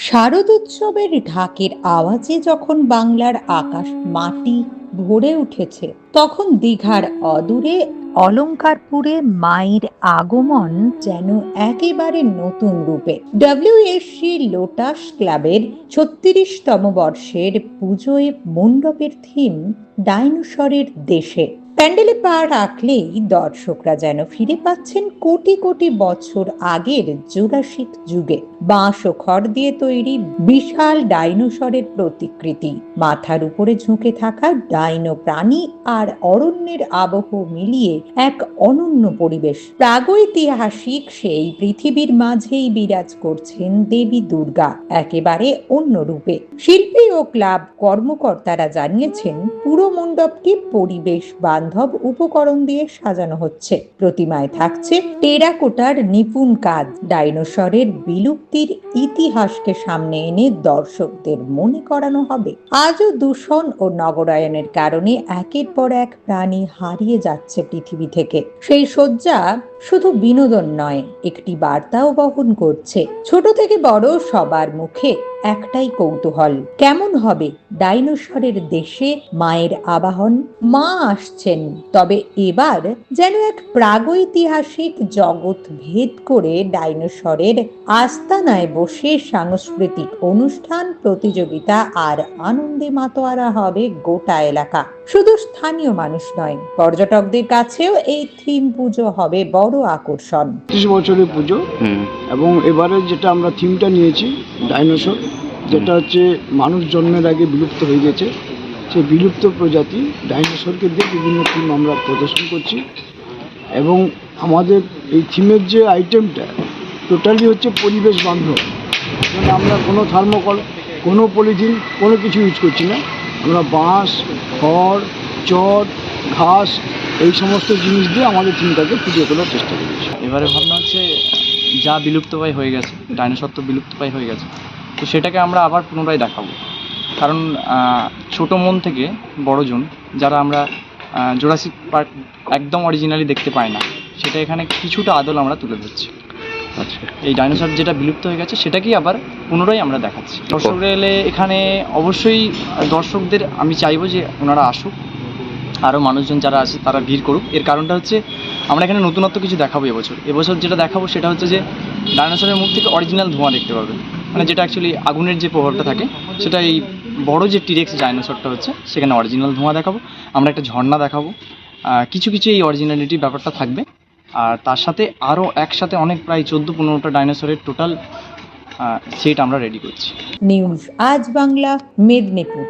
শারদোৎসবের ঢাকের আওয়াজে যখন বাংলার আকাশ মাটি ভরে উঠেছে, তখন দীঘার অদূরে অলঙ্কারপুরে মায়ের আগমন যেন একেবারে নতুন রূপে। ডব্লিউএসসি লোটাস ক্লাবের ছত্রিশতম বর্ষের পুজোয় মণ্ডপের থিম ডাইনোসরের দেশে। প্যান্ডেলে পা রাখলেই দর্শকরা যেন ফিরে পাচ্ছেন কোটি কোটি বছর আগের জুরাসিক যুগে। বাঁশ ও খড় দিয়ে তৈরি বিশাল ডাইনোসরের প্রতিকৃতি। মাথার উপরে ঝুঁকে থাকা ডাইনো প্রাণী আর অরণ্যের আবহ মিলিয়ে এক অনন্য পরিবেশ। প্রাগৈতিহাসিক সেই পৃথিবীর মাঝেই বিরাজ করছেন দেবী দুর্গা, একেবারে অন্য রূপে। শিল্পী ও ক্লাব কর্মকর্তারা জানিয়েছেন, পুরো মণ্ডপটি পরিবেশ বান্ধব উপকরণ দিয়ে সাজানো হচ্ছে। প্রতিমায় থাকছে টেরাকোটার নিপুণ কাজ। ডাইনোসরের বিলুপ্তির ইতিহাসকে সামনে এনে দর্শকদের মনে করানো হবে। আজও দূষণ ও নগরায়নের কারণে একের পর এক প্রাণী হারিয়ে যাচ্ছে পৃথিবী থেকে। সেই শয্যা শুধু বিনোদন নয়, একটি বার্তাও বহন করছে। ছোট থেকে বড় সবার মুখে একটাই কৌতূহল। কেমন হবে ডাইনোসরের দেশে মায়ের আবাহন? মা আসছেন, তবে এবার যেন এক প্রাগৈতিহাসিক জগৎ ভেদ করে ডাইনোসরের আস্তানায় বসে সাংস্কৃতিক অনুষ্ঠান, প্রতিযোগিতা আর আনন্দে মাতোয়ারা হবে গোটা এলাকা। শুধু স্থানীয় মানুষ নয় পর্যটকদের কাছেও এই থিম পুজো হবে বড় আকর্ষণ। ত্রিশ বছরের পুজো এবং এবারে যেটা আমরা থিমটা নিয়েছি ডাইনোসর যেটা হচ্ছে মানুষ জন্মের আগে বিলুপ্ত হয়ে গেছে। সেই বিলুপ্ত প্রজাতি ডাইনোসরকে দিয়ে বিভিন্ন থিম আমরা প্রদর্শন করছি। এবং আমাদের এই থিমের যে আইটেমটা টোটালি হচ্ছে পরিবেশ বান্ধব। মানে আমরা কোনো থার্মোকল কোনো পলিথিন কোনো কিছু ইউজ করছি না। আমরা বাঁশ, খড় চট ঘাস এই সমস্ত জিনিস দিয়ে আমাদের থিমটাকে ফুটিয়ে তোলার চেষ্টা করেছি। এবারে ভাবনা হচ্ছে যা বিলুপ্তপ্রায় হয়ে গেছে, ডাইনোসর তো বিলুপ্তপ্রায় হয়ে গেছে, তো সেটাকে আমরা আবার পুনরায় দেখাবো। কারণ ছোট মন থেকে বড়জন যারা আমরা জোরাসিক পার্ক একদম অরিজিনালি দেখতে পাই না, সেটা এখানে কিছুটা আদল আমরা তুলে ধরছি। আচ্ছা। এই ডাইনোসর যেটা বিলুপ্ত হয়ে গেছে, সেটাকেই আবার পুনরায় আমরা দেখাচ্ছি। দর্শকরা এলে এখানে অবশ্যই দর্শকদের আমি চাইব যে ওনারা আসুক আরও মানুষজন যারা আছে তারা ভিড় করুক। এর কারণটা হচ্ছে, আমরা এখানে নতুনত্ব কিছু দেখাবো এবছর। এবছর যেটা দেখাবো সেটা হচ্ছে যে ডাইনোসরের মুখ থেকে অরিজিনাল ধোঁয়া দেখতে পাবেন। মানে যেটা অ্যাকচুয়ালি আগুনের যে প্রভাবটা থাকে, সেটা এই বড় যে টিরেক্স ডাইনোসরটা হচ্ছে, সেখানে অরিজিনাল ধোঁয়া দেখাবো। আমরা একটা ঝর্ণা দেখাবো। কিছু কিছু এই অরিজিনালিটি ব্যাপারটা থাকবে। আর তার সাথে আরও একসাথে অনেক প্রায় চোদ্দ পনেরোটা ডাইনোসরের টোটাল সেট আমরা রেডি করছি। নিউজ আজ বাংলা, মেদিনীপুর।